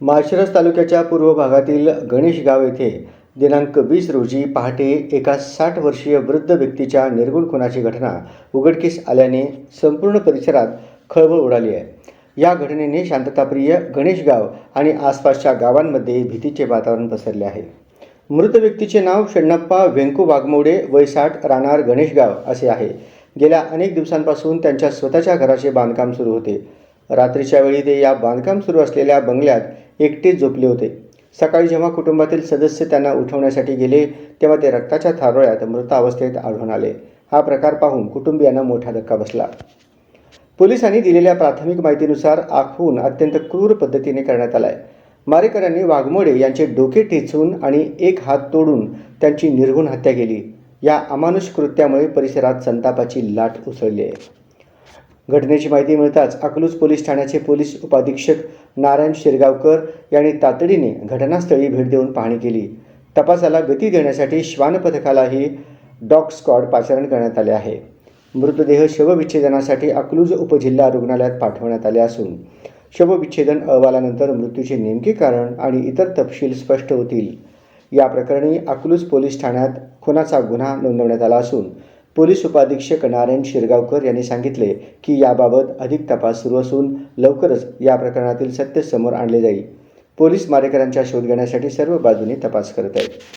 माळशिरस तालुक्याच्या पूर्व भागातील गणेश गाव येथे दिनांक वीस रोजी पहाटे एका साठ वर्षीय वृद्ध व्यक्तीच्या निर्गुण खुनाची घटना उघडकीस आल्याने संपूर्ण परिसरात खळबळ उडाली आहे. या घटनेने शांतताप्रिय गणेश गाव आणि आसपासच्या गावांमध्ये भीतीचे वातावरण पसरले आहे. मृत व्यक्तीचे नाव षण्णप्पा व्यंकू वाघमोडे वयसाठ राणार राहणार गणेशगाव असे आहे. गेल्या अनेक दिवसांपासून त्यांच्या स्वतःच्या घराचे बांधकाम सुरू होते. रात्रीच्या वेळी ते या बांधकाम सुरू असलेल्या बंगल्यात एकटेच झोपले होते. सकाळी जेव्हा कुटुंबातील सदस्य त्यांना उठवण्यासाठी गेले तेव्हा ते रक्ताच्या थारोळ्यात मृत अवस्थेत आढळून आले. हा प्रकार पाहून कुटुंबियांना मोठा धक्का बसला. पोलिसांनी दिलेल्या प्राथमिक माहितीनुसार आखून अत्यंत क्रूर पद्धतीने करण्यात आला आहे मारेकऱ्यांनी वाघमोडे यांचे डोके ठेचून आणि एक हात तोडून त्यांची निर्घुण हत्या केली. या अमानुष कृत्यामुळे परिसरात संतापाची लाट उसळली आहे. घटनेची माहिती मिळताच अकलूज पोलीस ठाण्याचे पोलीस उपाधीक्षक नारायण शिरगावकर यांनी तातडीने घटनास्थळी भेट देऊन पाहणी केली. तपासाला गती देण्यासाठी श्वान पथकालाही डॉग स्क्वॉड पाचारण करण्यात आले आहे. मृतदेह शवविच्छेदनासाठी अकलूज उपजिल्हा रुग्णालयात पाठवण्यात आले असून शवविच्छेदन अहवालानंतर मृत्यूचे नेमके कारण आणि इतर तपशील स्पष्ट होतील. या प्रकरणी अकलूज पोलीस ठाण्यात खुनाचा गुन्हा नोंदवण्यात आला असून पोलीस उपाधीक्षक नारायण शिरगावकर यांनी सांगितले की याबाबत अधिक तपास सुरू असून लवकरच या प्रकरणातील सत्य समोर आणले जाईल. पोलीस मारेकऱ्यांचा शोध घेण्यासाठी सर्व बाजूंनी तपास करत आहेत.